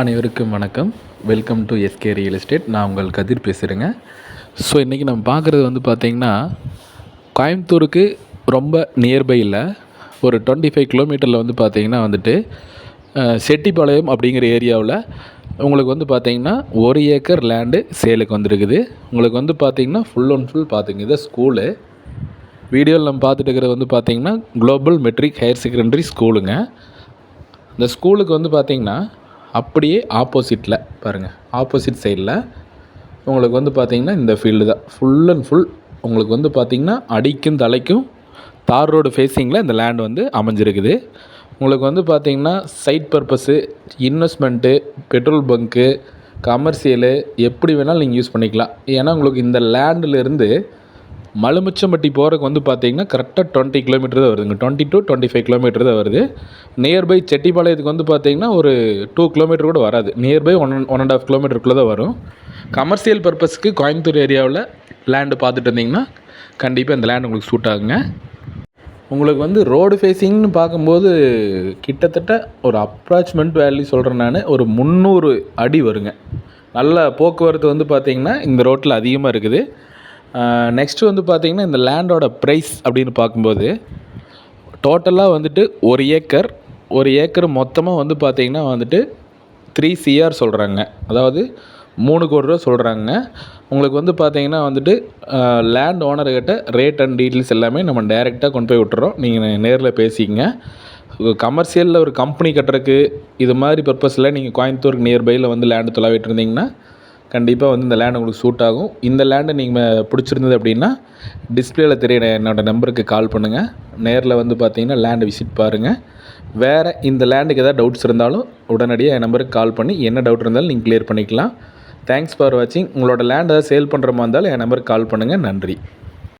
அனைவருக்கும் வணக்கம். Welcome to SK real estate நான் உங்கள் கதிர் பேசுகிறேங்க ஸோ இன்றைக்கி நம்ம பார்க்குறது வந்து பார்த்திங்கன்னா கோயம்புத்தூருக்கு ரொம்ப நியர்பை இல்லை. ஒரு டுவெண்ட்டி ஃபைவ் கிலோமீட்டரில் வந்து பார்த்திங்கன்னா வந்துட்டு செட்டிப்பாளையம் அப்படிங்கிற ஏரியாவில் உங்களுக்கு வந்து பார்த்திங்கன்னா ஒரு ஏக்கர் லேண்டு சேலுக்கு வந்திருக்குது. உங்களுக்கு வந்து பார்த்திங்கன்னா ஃபுல் அண்ட் ஃபுல் பார்த்துங்க இது ஸ்கூலு வீடியோவில் நம்ம பார்த்துட்டு இருக்கிறது வந்து பார்த்திங்கன்னா குளோபல் மெட்ரிக் ஹையர் செகண்டரி ஸ்கூலுங்க இந்த ஸ்கூலுக்கு வந்து பார்த்திங்கன்னா அப்படியே ஆப்போசிட்டில் பாருங்கள் ஆப்போசிட் சைடில் உங்களுக்கு வந்து பார்த்தீங்கன்னா இந்த ஃபீல்டு தான். ஃபுல் அண்ட் ஃபுல் உங்களுக்கு வந்து பார்த்தீங்கன்னா அடிக்கும் தலைக்கும் தார் ரோடு ஃபேஸிங்கில் இந்த லேண்ட் வந்து அமைஞ்சிருக்குது. உங்களுக்கு வந்து பார்த்தீங்கன்னா site purpose investment petrol bunk commercial எப்படி வேணாலும் நீங்கள் யூஸ் பண்ணிக்கலாம். ஏன்னா உங்களுக்கு இந்த லேண்டிலேருந்து மலுமிச்சம்பட்டி போகிறதுக்கு வந்து பார்த்தீங்கன்னா கரெக்டாக டுவெண்ட்டி கிலோமீட்டர் தான் வருதுங்க. Twenty to twenty five kilometre தான் வருது. நியர்பை செட்டிப்பாளையத்துக்கு வந்து பார்த்தீங்கன்னா ஒரு டூ கிலோமீட்டர் கூட வராது. Nearby one one and half கிலோமீட்டருக்குள்ளே தான் வரும். கமர்ஷியல் பர்பஸ்க்கு கோயம்புத்தூர் ஏரியாவில் லேண்டு பார்த்துட்டு இருந்தீங்கன்னா கண்டிப்பாக இந்த லேண்ட் உங்களுக்கு சூட் ஆகுங்க. உங்களுக்கு வந்து ரோடு ஃபேஸிங்னு பார்க்கும்போது கிட்டத்தட்ட ஒரு அப்ராச்மெண்ட் வேல்யூ சொல்கிறேன் நான் ஒரு முந்நூறு அடி வருங்க. நல்ல போக்குவரத்து வந்து பார்த்திங்கன்னா இந்த ரோட்டில் அதிகமாக இருக்குது. நெக்ஸ்ட்டு வந்து பார்த்திங்கன்னா இந்த லேண்டோட ப்ரைஸ் அப்படின்னு பார்க்கும்போது டோட்டலாக வந்துட்டு ஒரு ஏக்கர் ஒரு ஏக்கர் மொத்தமாக வந்து பார்த்திங்கன்னா வந்துட்டு த்ரீ சிஆர் சொல்கிறாங்க அதாவது மூணு கோடி ரூபா சொல்கிறாங்க உங்களுக்கு வந்து பார்த்தீங்கன்னா வந்துட்டு லேண்ட் ஓனர்கிட்ட ரேட் அண்ட் டீட்டெயில்ஸ் எல்லாமே நம்ம டைரெக்டாக கொண்டு போய் விட்டுறோம். நீங்கள் நேரில் பேசிக்கங்க. கமர்ஷியலில் ஒரு கம்பெனி கட்டுறதுக்கு இது மாதிரி பர்பஸில் நீங்கள் கோயம்புத்தூருக்கு நியர்பையில் வந்து லேண்டு தொலைவிட்டு இருந்தீங்கன்னா கண்டிப்பாக வந்து இந்த லேண்ட் உங்களுக்கு சூட் ஆகும். இந்த லேண்டை நீங்கள் பிடிச்சிருந்தது அப்படின்னா டிஸ்பிளேயில் தெரியிற என்னோட நம்பருக்கு கால் பண்ணுங்கள் நேரில் வந்து பார்த்தீங்கன்னா லேண்டு விசிட் பாருங்கள் வேறு இந்த லேண்டுக்கு ஏதாவது டவுட்ஸ் இருந்தாலும் உடனடியாக என் நம்பருக்கு கால் பண்ணி என்ன டவுட் இருந்தாலும் நீங்கள் க்ளியர் பண்ணிக்கலாம். தேங்க்ஸ் ஃபார் வாட்சிங் உங்களோட லேண்ட் ஏதாவது சேல் பண்ணுற மாதிரி இருந்தாலும் என் நம்பருக்கு கால் பண்ணுங்கள் நன்றி.